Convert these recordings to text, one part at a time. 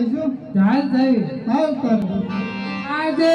વાવણી કરવા થઈ હાલ તાર. આજે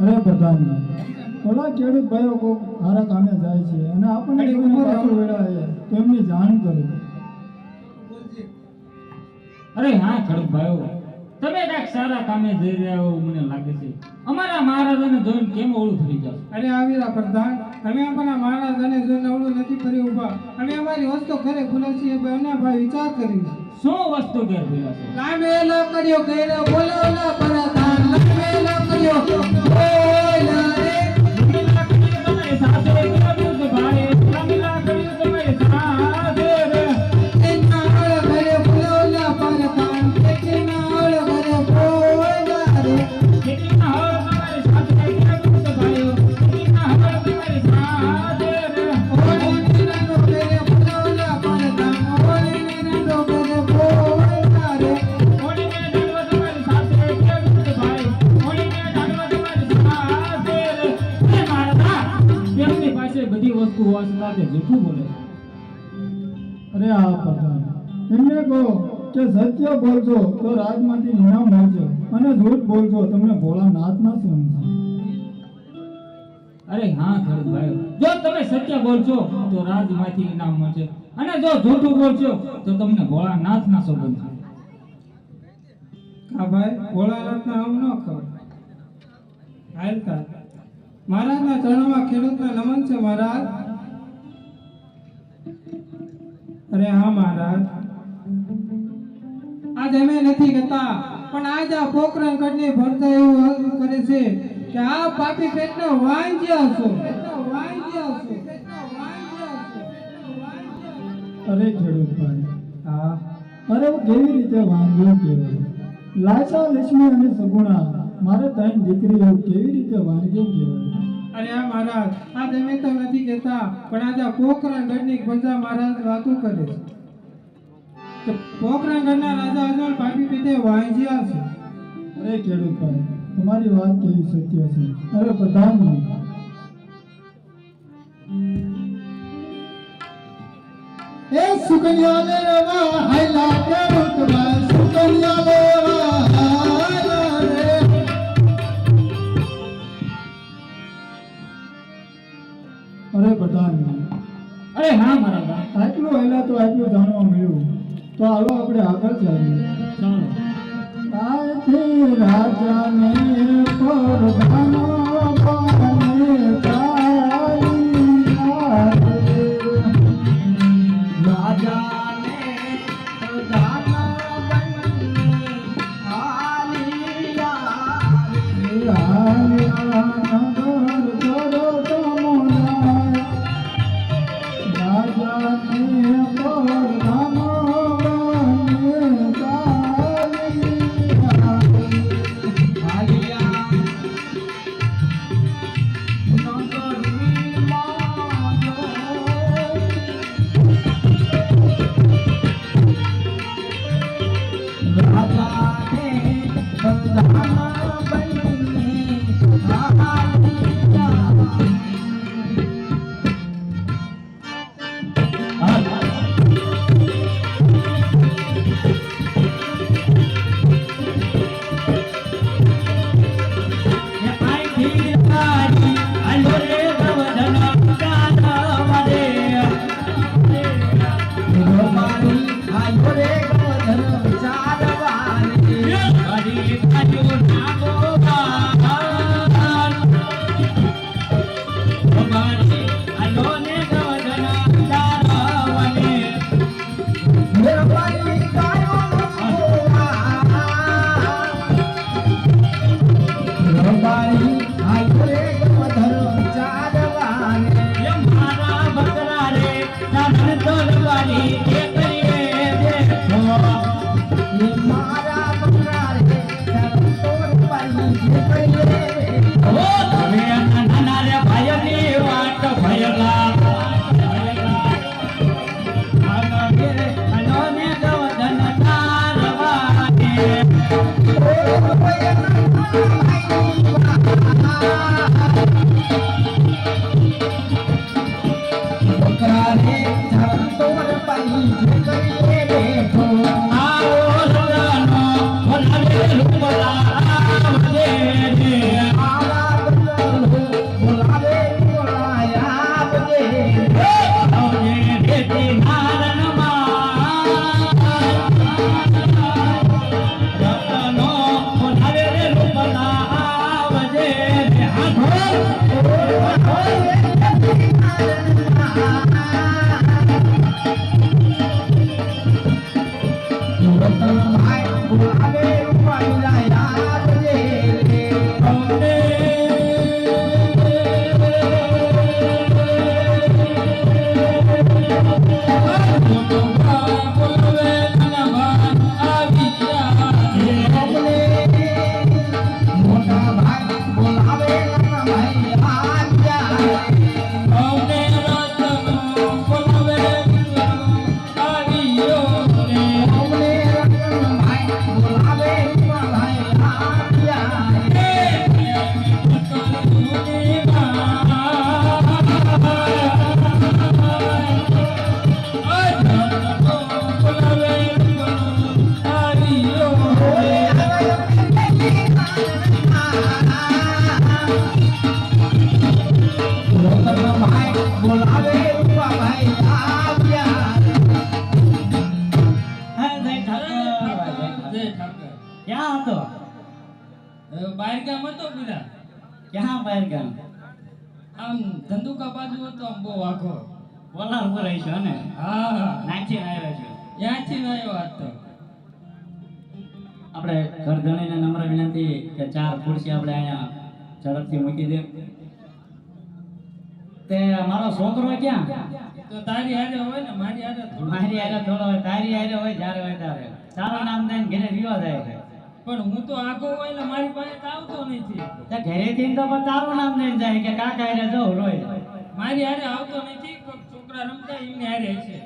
અરે બધાને ઓલા ખેડૂત ભાઈઓ કોક સારા કામે જાય છે અને આપણને. પાછળ વેળાએ તો એમની જાણ કરો. અરે હા ખેડૂત ભાઈઓ. તમે કાંઈક સારા કામે જઈ રહ્યા હો મને લાગે છે. અમારા મહારાજાને જોઈને કેમ ઓળું થઈ જાવ અરે આવીરા પ્રધાન. અમે અમારા મહારાજાને જોઈને ઓળું નથી ફરી ઊભા. અમે અમારી વસ્તુ ઘરે ભૂલે છીએ અને ભાઈ વિચાર કરી શું વસ્તુ ઘેર ભૂલા છે? લામેલો કર્યો ઘેરો બોલો પ્રધાન ভোলা કે સત્ય બોલજો તો રાજમાંથી ઇનામ મળશે અને જૂઠ બોલજો તમને ભોળાનાથના શું અરે હા ખેડૂત જો તમે સત્ય બોલશો તો રાજમાંથી ઇનામ મળશે. અને જો જૂઠું બોલશો તો તમને ભોળાનાથના છે હા ભાઈ ભોળાનાથના આમ ન ખબર. હાલતા મહારાજના ચરણમાં ખેડૂતના નમન છે મહારાજ? અરે હા મહારાજ. આજ અમે નથી કહેતા પણ આજ આ પોકરણ કડની ભરતા એવું કરે છે કે આ પાપી પેટનો વાંજ્યા છો અરે ખેડૂત ભાઈ હા અરે હું કેવી રીતે વાંધો કહેવાય લાચા લક્ષ્મી અને સગુણા મારે ત્રણ દીકરી એવું કેવી રીતે વાંધો કહેવાય અરે આ મહારાજ આ તમે તો નથી કહેતા પણ આજે આ પોખરણ ગઢની પ્રજા મહારાજ વાતો કરે છે. કે પોખરણ ગઢના રાજા અજમલ પાપી પીતે વાંજ્યા છે. અરે ખેડૂત ભાઈ તમારી વાત કેવી સત્ય છે? અરે પ્રધાનમંત્રી એ સુકન્યા લેવા હાયલા ખેડૂત ભાઈ સુકન્યા તો હાલો આપણે આગળ ચાલીએ. ચાલો. રાજાને ક્યાં હતો? બહાર ગામ હતો પેલા ક્યાં બહાર ગામ આમ ધંધુકા બાજુ હતો આમ બહુ આખો બોલા ઉપર રહીશું ને? હા નાખીને આવ્યો છે? ત્યાંથી આવ્યો આજ તો આપણે ઘર ધણીને નમ્ર વિનંતી કે ચાર ખુરશી આપણે અહીંયા ઝડપથી મૂકી દે. તે મારો છોકરો ક્યાં? તો તારી હારે હોય ને મારી હારે થોડું. મારી હારે થોડો હોય તારી હારે હોય જ્યારે હોય ત્યારે. સારું નામ દઈને ઘરે રિવાજ જાય છે પણ હું તો આગો હોય ને મારી પાસે તો આવતો નથી તે ઘરેથી તો પણ તારું નામ લઈને જાય કે કાકા હારે જો રોય મારી હારે આવતો નથી છોકરા રમતા એમની હારે છે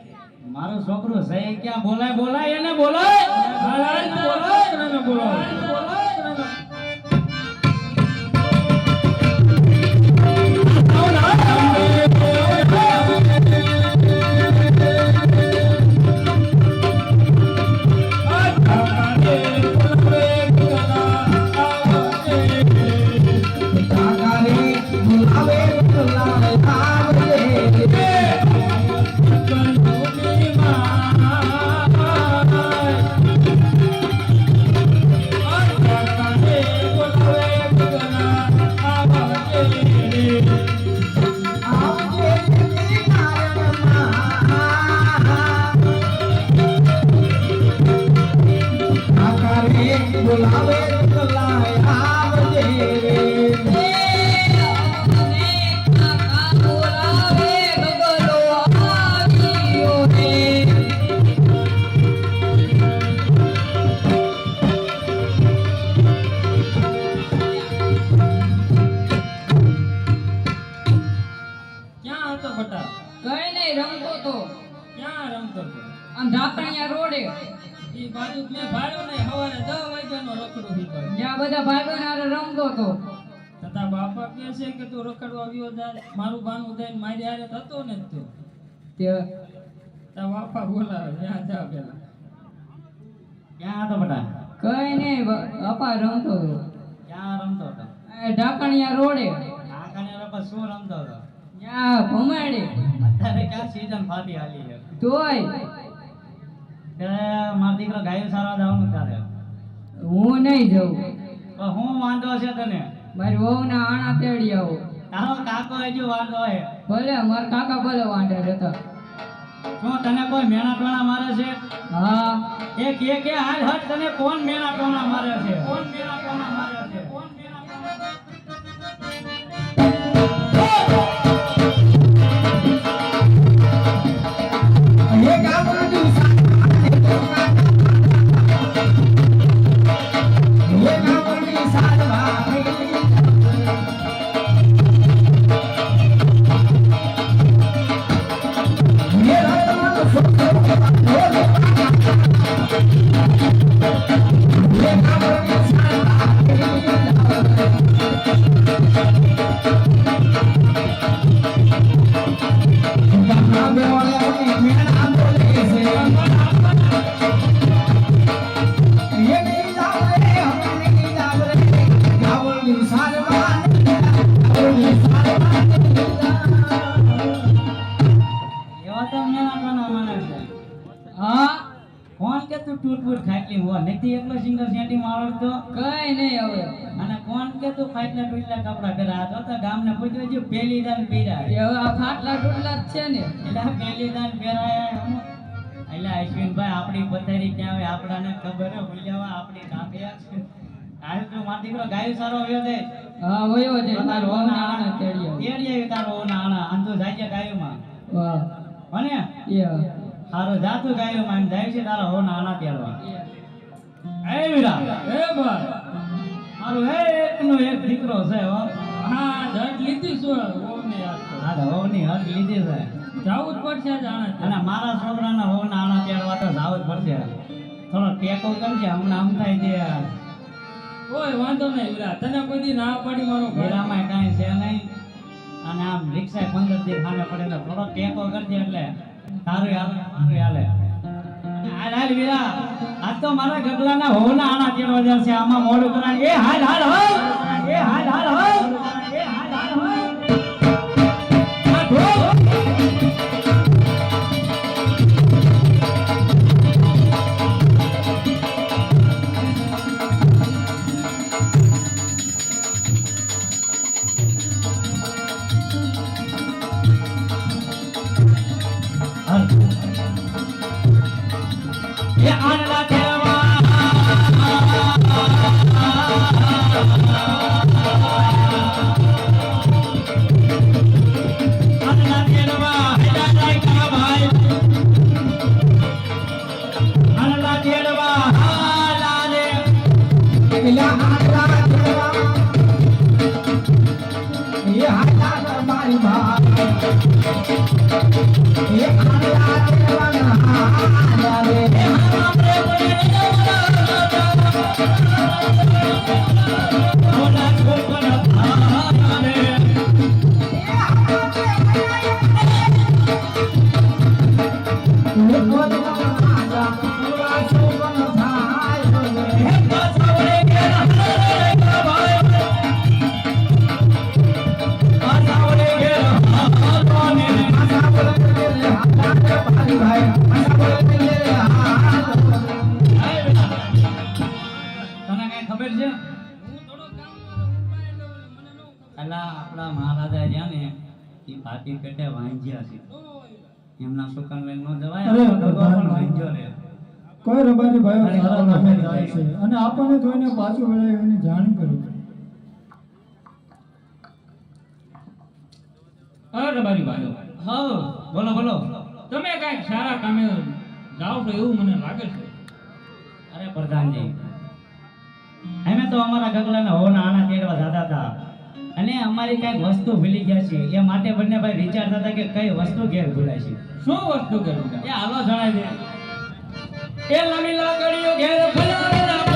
મારો છોકરો સહી ક્યાં બોલાય બોલાય એને બોલાય બોલાય બોલાય બોલાય હારે રમતો તો તથા બાપા કહે છે કે તું રખડવા આવ્યો જા મારું બાનું દઈને મારી હારે થતો ને તો. તે તા બાપા બોલાવે ત્યાં જાવ પેલા. ક્યાં હતો બટા? કઈ નહીં બાપા રમતો હતો. ક્યાં રમતો હતો? ઢાકણિયા રોડે. ઢાકણિયા રોડ શું રમતો હતો? ક્યાં ભમાડે. અત્યારે ક્યાં સીઝન ફાટી હાલી છે? તોય. કે મારો દીકરો ગાયો સારવા જવાનું તારે? હું નહીં જઉં. હું વાંધો છે તને? મારી વહુના આણા તેડી આવો. તારો કાકો હજુ વાંધો હે ભલે મારા કાકા ભલે વાંઢે જતા શું તને કોઈ મેણા ટોણા મારે છે? હા. એ કે કે હાલ હટ તને કોણ મેણા ટોણા મારે છે? કોણ મેણા ટોણા મારે તું ફૂટ ખાટલી હો નથી એકલો સિંગલ સેન્ટી મારતો કઈ નહીં હવે. અને કોણ કે તું ફાટલા ટૂટલા કપડા પહેરા? તો તો ગામને પૂછ્યો છે પેલી દાન પહેરા તે હવે આ ફાટલા ટૂટલા જ છે ને. એટલે પેલી દાન પહેરાયા એટલે અશ્વિનભાઈ આપણી પથારી ક્યાં આવે આપણાને ખબર હે ભૂલ્યા આપણી કાપ્યા છે. હાલ તો માર દીકરો ગાયો સારો આવ્યો છે. હા વયો છે. મારી વહુના આણા તેડી આવો તેડી આવી તારો નાણા આમ તો જાય ગાયુંમાં. વાહ. અને એ હારો જાતું ગાયો એમ જાય છે તારા હો નાના તેડવા એ. વીરા. એ ભાઈ. મારું એકનો એક દીકરો છે હો. હા જટ લીધી શું ઓની આ તો હોની હક લીધી છે. જાવું જ પડશે જાણે અને મારા છોકરાના હો નાના તેડવા તો જાવું જ પડશે. થોડો ટેકો કરજે હમણાં આમ થાય છે. કોઈ વાંધો નહીં વીરા તને કોઈ દી ના પડી મારો મેળામાં કાંઈ છે નહીં. અને આમ રિક્ષા પંદર દી ખાને પડે થોડો ટેકો કરજે એટલે. હાલે સારું હાલે હાલ હાલ, વીરા. આજ તો મારા ગગલાના હોના આણા તેડવા જશે. આમાં મોડું કરાય. એ હાલ હાલ, હો. એ હાલ હાલ, હો. એમના સુકન લઈને ન જવાય અરે ભગવાન. વાંજ્યો રે કોઈ રબારી ભાઈઓ સારા કામે જાય છે. અને આપણને જોઈને પાછું વળાય એને જાણ કરો અરે રબારી ભાઈઓ. હા. બોલો બોલો. તમે કાંઈક સારા કામે જાઓ છો એવું મને લાગે છે? અરે પ્રધાનજી. અમે તો અમારા ગગલાના હોના આના તેડવા જતા હતા. અને અમારી કંઈક વસ્તુ ભૂલી ગયા છે એ માટે બંને ભાઈ વિચારતા હતા કે કઈ વસ્તુ ઘેર ભૂલાય છે. શું વસ્તુ કરું એ હાલો જણાય દે. એ લમી લાકડીઓ ઘેર ભૂલાવેલા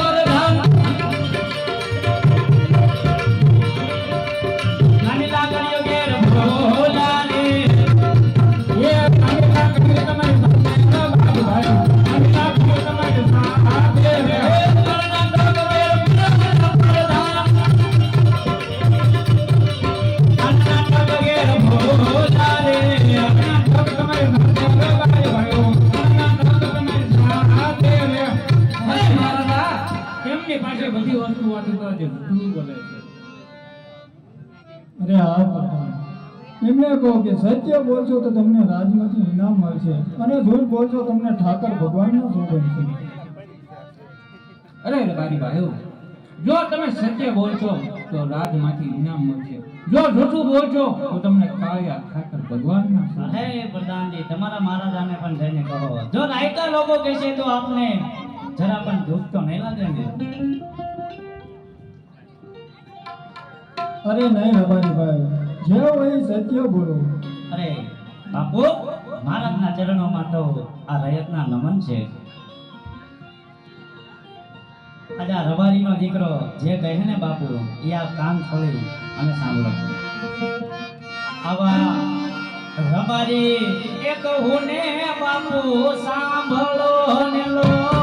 કે સત્ય બોલશો તો તમને રાજમાંથી ઇનામ મળશે અને જૂઠ બોલશો તમને ઠાકર ભગવાનના સોગંદ છે. અરે રબારી ભાઈઓ જો તમે સત્ય બોલશો તો રાજમાંથી ઇનામ મળશે. જો જૂઠું બોલશો તો તમને કાળિયા ઠાકર ભગવાનના. હે પ્રધાનજી તમારા મહારાજાને પણ જઈને કહો. જો રાયકા લોકો કહેશે તો આપને જરા પણ દુઃખ તો નહીં લાગે ને? અરે નહીં રબારી ભાઈ અરે, બાપુ, મહારાજના ચરણોમાં તો આ રયતના નમન છે. આજે આ રબારીનો દીકરો જે કહે ને બાપુ, એ આ કાન ખોલી અને સાંભળો. આવા રબારી, એક હું ને બાપુ, સાંભળો ને લો.